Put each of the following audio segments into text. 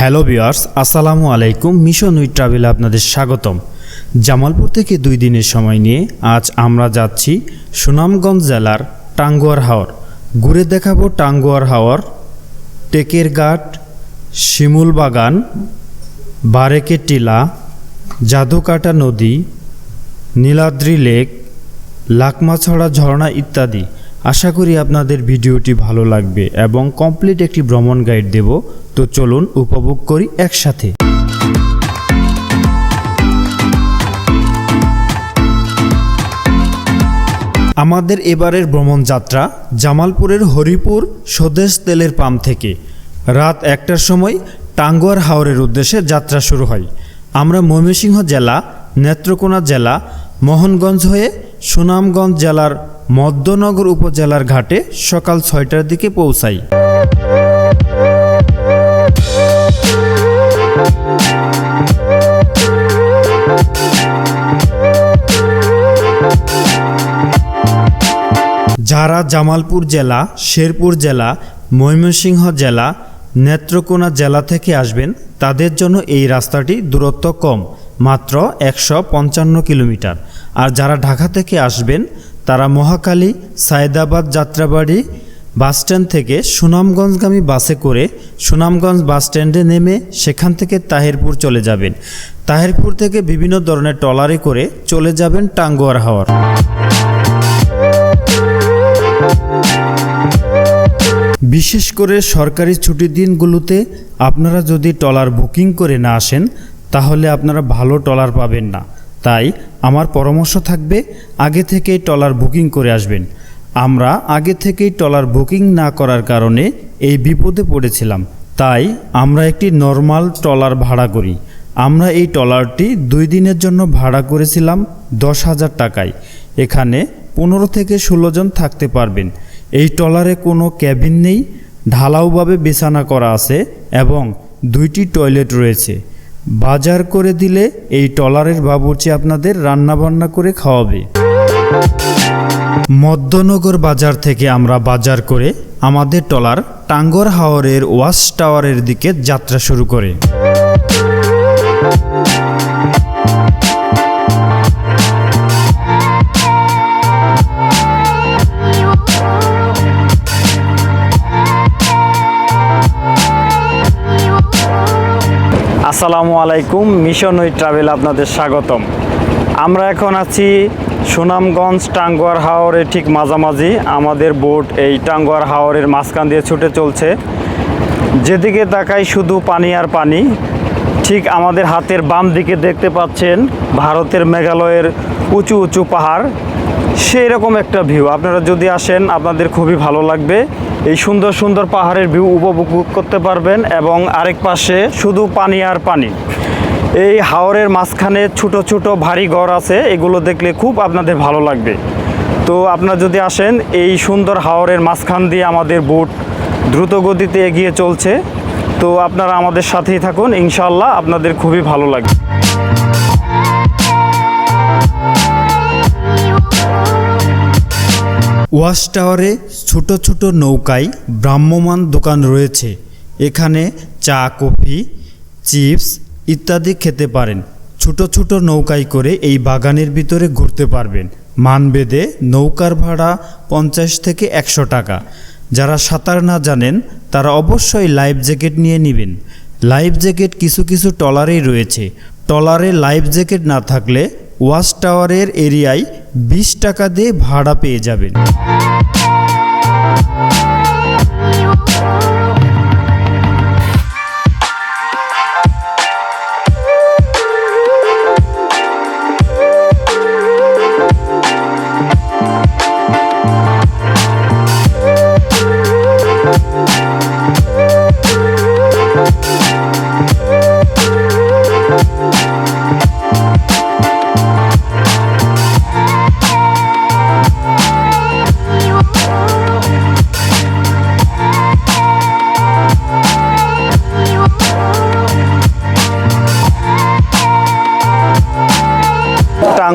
Hello viewers, আসসালামু আলাইকুম। Mission with ট্রাভেলে আপনাদের স্বাগতম। জামালপুর থেকে দুই দিনের সময় নিয়ে আজ আমরা যাচ্ছি সুনামগঞ্জ জেলার টাঙ্গুয়ার হাওর। ঘুরে দেখাবো টাঙ্গুয়ার হাওর, টেকের ঘাট, শিমুল বাগান, বারেকে টিলা, জাদুকাটা নদী, নীলাদ্রি লেক, লাকমাছড়া ঝর্ণা ইত্যাদি। আশা করি আপনাদের ভিডিওটি ভালো লাগবে এবং কমপ্লিট একটি ভ্রমণ গাইড দেব। তো চলুন উপভোগ করি একসাথে। আমাদের এবারের ভ্রমণ যাত্রা জামালপুরের হরিপুর স্বদেশ তেলের পাম্প থেকে। রাত একটার সময় টাঙ্গুয়ার হাওরের উদ্দেশ্যে যাত্রা শুরু হয়। আমরা ময়মনসিংহ জেলা, নেত্রকোনা জেলা, মোহনগঞ্জ হয়ে সুনামগঞ্জ জেলার মধ্যনগর উপজেলার ঘাটে সকাল ছয়টার দিকে পৌঁছাই। যারা জামালপুর জেলা, শেরপুর জেলা, ময়মনসিংহ জেলা, নেত্রকোনা জেলা থেকে আসবেন, তাদের জন্য এই রাস্তাটি দূরত্ব কম, মাত্র একশো পঞ্চান্ন কিলোমিটার। আর যারা ঢাকা থেকে আসবেন, তারা মহাকালী সায়দাবাদ যাত্রাবাড়ি বাসস্ট্যান্ড থেকে সুনামগঞ্জগামী বাসে করে সুনামগঞ্জ বাসস্ট্যান্ডে নেমে সেখান থেকে তাহিরপুর চলে যাবেন। তাহিরপুর থেকে বিভিন্ন ধরনের ট্রলারে করে চলে যাবেন টাঙ্গুয়ার হাওয়ার বিশেষ করে সরকারি ছুটির দিনগুলোতে আপনারা যদি ট্রলার বুকিং করে না আসেন, তাহলে আপনারা ভালো ট্রলার পাবেন না। তাই আমার পরামর্শ থাকবে আগে থেকেই ট্রলার বুকিং করে আসবেন। আমরা আগে থেকেই ট্রলার বুকিং না করার কারণে এই বিপদে পড়েছিলাম। তাই আমরা একটি নর্মাল ট্রলার ভাড়া করি। আমরা এই ট্রলারটি দুই দিনের জন্য ভাড়া করেছিলাম দশ হাজার টাকায়। এখানে পনেরো থেকে ষোলো জন থাকতে পারবেন। এই ট্রলারে কোনো ক্যাবিন নেই। ঢালাওভাবে বিছানা করা আছে এবং দুইটি টয়লেট রয়েছে। বাজার করে দিলে এই টলারের বাবুর্চি আপনাদের রান্নাবান্না করে খাওয়াবে। মধ্যনগর বাজার থেকে আমরা বাজার করে আমাদের টলার টাঙ্গর হাওরের ওয়াশ টাওয়ারের দিকে যাত্রা শুরু করে। আসসালামু আলাইকুম মিশন উইথ ট্রাভেল আপনাদের স্বাগতম। আমরা এখন আছি সুনামগঞ্জ টাঙ্গুয়ার হাওরের ঠিক মাঝামাঝি। আমাদের বোট এই টাঙ্গুয়ার হাওরের মাঝখান দিয়ে ছুটে চলছে। যেদিকে তাকাই শুধু পানি আর পানি। ঠিক আমাদের হাতের বাম দিকে দেখতে পাচ্ছেন, ভারতের মেঘালয়ের উঁচু উঁচু পাহাড়। সেই রকম একটা ভিউ আপনারা যদি আসেন, আপনাদের খুবই ভালো লাগবে। এই সুন্দর সুন্দর পাহাড়ের ভিউ উপভোগ করতে পারবেন এবং আরেক পাশে শুধু পানি আর পানি। এই হাওরের মাঝখানে ছোট ছোট ভারী ঘর আছে, এগুলো দেখলে খুব আপনাদের ভালো লাগবে। তো আপনারা যদি আসেন, এই সুন্দর হাওরের মাঝখান দিয়ে আমাদের বোট দ্রুত গতিতে এগিয়ে চলছে। তো আপনারা আমাদের সাথেই থাকুন ইনশাল্লাহ আপনাদের খুবই ভালো লাগবে। ওয়াশ টাওয়ারে ছোট ছোট নৌকায় ভ্রাম্যমান দোকান রয়েছে। এখানে চা, কফি, চিপস ইত্যাদি খেতে পারেন। ছোট ছোট নৌকায় করে এই বাগানের ভিতরে ঘুরতে পারবেন। মানবেদে নৌকার ভাড়া পঞ্চাশ থেকে একশো টাকা। যারা সাঁতার না জানেন, তারা অবশ্যই লাইফ জ্যাকেট নিয়ে নেবেন। লাইফ জ্যাকেট কিছু কিছু টলারেই রয়েছে। টলারে লাইফ জ্যাকেট না থাকলে ওয়াশ টাওয়ারের এরিয়ায় বিশ টাকা দিয়ে ভাড়া পেয়ে যাবেন।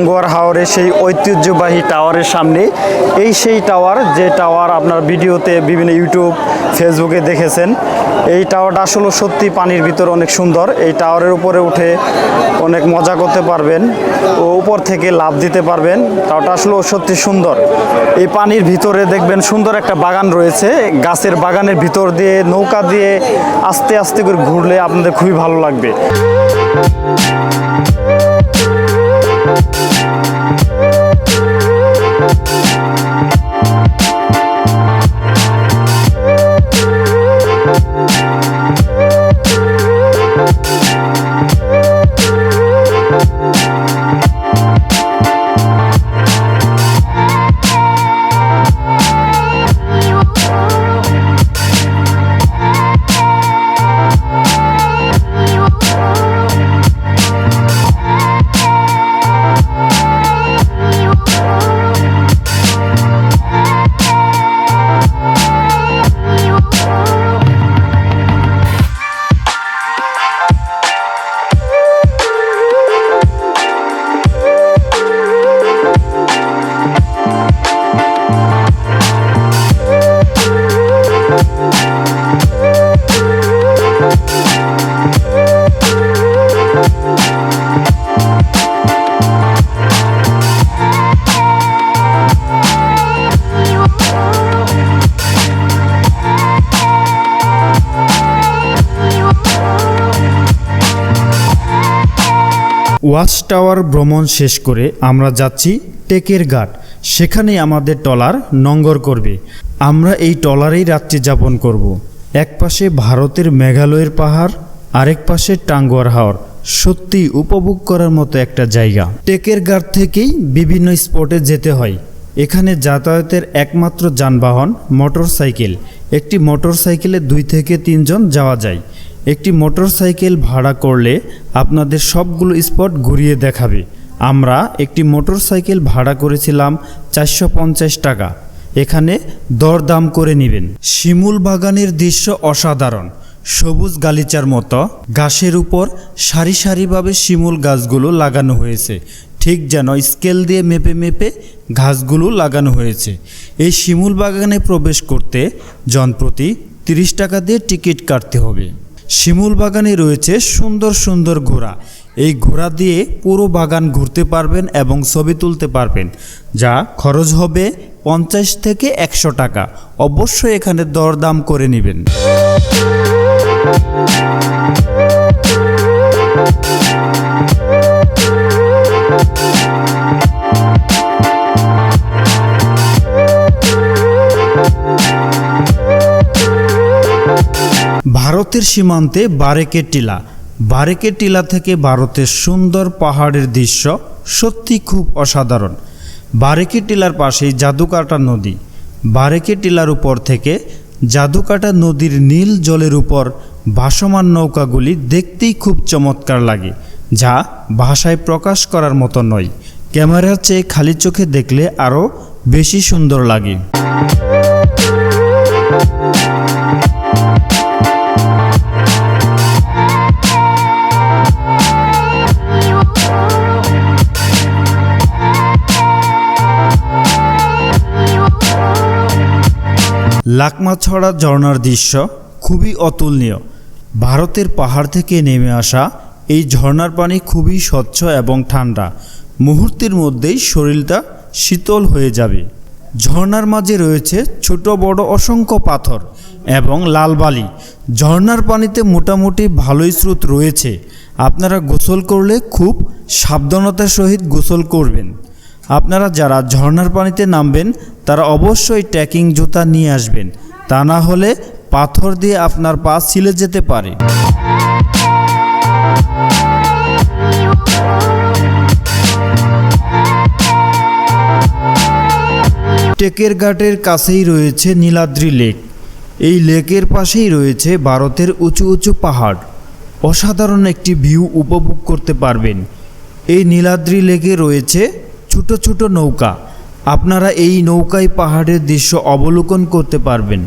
টাঙ্গুয়ার হাওরে সেই ঐতিহ্যবাহী টাওয়ারের সামনে, এই সেই টাওয়ার যে টাওয়ার আপনার ভিডিওতে বিভিন্ন ইউটিউব, ফেসবুকে দেখেছেন, এই টাওয়ারটা আসলে সত্যি পানির ভিতর অনেক সুন্দর। এই টাওয়ারের উপরে উঠে অনেক মজা করতে পারবেন ও উপর থেকে লাভ দিতে পারবেন। টাওয়ারটা আসলে সত্যি সুন্দর। এই পানির ভিতরে দেখবেন সুন্দর একটা বাগান রয়েছে। গাছের বাগানের ভিতর দিয়ে নৌকা দিয়ে আস্তে আস্তে করে ঘুরলে আপনাদের খুবই ভালো লাগবে। ওয়াচ টাওয়ার ভ্রমণ শেষ করে আমরা যাচ্ছি টেকের ঘাট। সেখানে আমাদের টলার নঙ্গর করবে। আমরা এই টলারেই রাত্রি যাপন করব। এক পাশে ভারতের মেঘালয়ের পাহাড়, আরেক পাশে টাঙ্গুয়ার হাওর। সত্যি উপভোগ করার মতো একটা জায়গা। টেকের ঘাট থেকেই বিভিন্ন স্পটে যেতে হয়। এখানে যাতায়াতের একমাত্র যানবাহন মোটরসাইকেল। একটি মোটর সাইকেলে দুই থেকে তিনজন যাওয়া যায়। একটি মোটরসাইকেল ভাড়া করলে আপনাদের সবগুলো স্পট ঘুরিয়ে দেখাবে। আমরা একটি মোটরসাইকেল ভাড়া করেছিলাম চারশো পঞ্চাশ টাকা। এখানে দরদাম করে নেবেন। শিমুল বাগানের দৃশ্য অসাধারণ। সবুজ গালিচার মতো ঘাসের উপর সারি সারিভাবে শিমুল গাছগুলো লাগানো হয়েছে। ঠিক যেন স্কেল দিয়ে মেপে মেপে ঘাসগুলো লাগানো হয়েছে। এই শিমুল বাগানে প্রবেশ করতে জনপ্রতি তিরিশ টাকা দিয়ে টিকিট কাটতে হবে। শিমুল বাগানে রয়েছে সুন্দর সুন্দর ঘোড়া। এই ঘোড়া দিয়ে পুরো বাগান ঘুরতে পারবেন এবং ছবি তুলতে পারবেন, যা খরচ হবে পঞ্চাশ থেকে একশো টাকা। অবশ্যই এখানে দরদাম করে নেবেন। ভারতের সীমান্তে বারেকের টিলা। বারেকের টিলা থেকে ভারতের সুন্দর পাহাড়ের দৃশ্য সত্যি খুব অসাধারণ। বারেকের টিলার পাশেই জাদুকাটা নদী। বারেকের টিলার উপর থেকে জাদুকাটা নদীর নীল জলের উপর ভাসমান নৌকাগুলি দেখতেই খুব চমৎকার লাগে, যা ভাষায় প্রকাশ করার মতো নয়। ক্যামেরার চেয়ে খালি চোখে দেখলে আরও বেশি সুন্দর লাগে। লাকমাছড়া ঝর্ণার দৃশ্য খুবই অতুলনীয়। ভারতের পাহাড় থেকে নেমে আসা এই ঝর্ণার পানি খুবই স্বচ্ছ এবং ঠান্ডা। মুহূর্তের মধ্যেই শরীরটা শীতল হয়ে যাবে। ঝর্ণার মাঝে রয়েছে ছোট বড় অসংখ্য পাথর এবং লাল বালি। ঝর্ণার পানিতে মোটামুটি ভালোই স্রোত রয়েছে। আপনারা গোসল করলে খুব সাবধানতার সহিত গোসল করবেন। আপনারা যারা ঝর্ণার পানিতে নামবেন, তারা অবশ্যই ট্রেকিং জুতা নিয়ে আসবেন। তা না হলে পাথর দিয়ে আপনার পা ছিলে যেতে পারে। টেকের ঘাটের কাছেই রয়েছে নীলাদ্রি লেক। এই লেকের পাশেই রয়েছে ভারতের উঁচু উঁচু পাহাড়। অসাধারণ একটি ভিউ উপভোগ করতে পারবেন। এই নীলাদ্রি লেকে রয়েছে ছোট ছোট নৌকা। আপনারা এই নৌকায় পাহাড়ের দৃশ্য অবলোকন করতে পারবেন।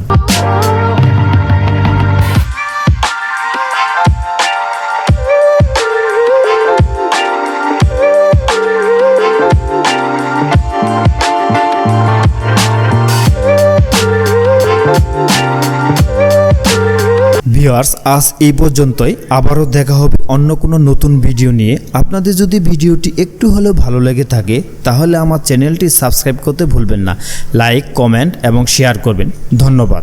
ভিউয়ার্স, আজ এই পর্যন্তই। আবারও দেখা হবে অন্য কোনো নতুন ভিডিও নিয়ে। আপনাদের যদি ভিডিওটি একটু হলেও ভালো লেগে থাকে, তাহলে আমার চ্যানেলটি সাবস্ক্রাইব করতে ভুলবেন না। লাইক, কমেন্ট এবং শেয়ার করবেন। ধন্যবাদ।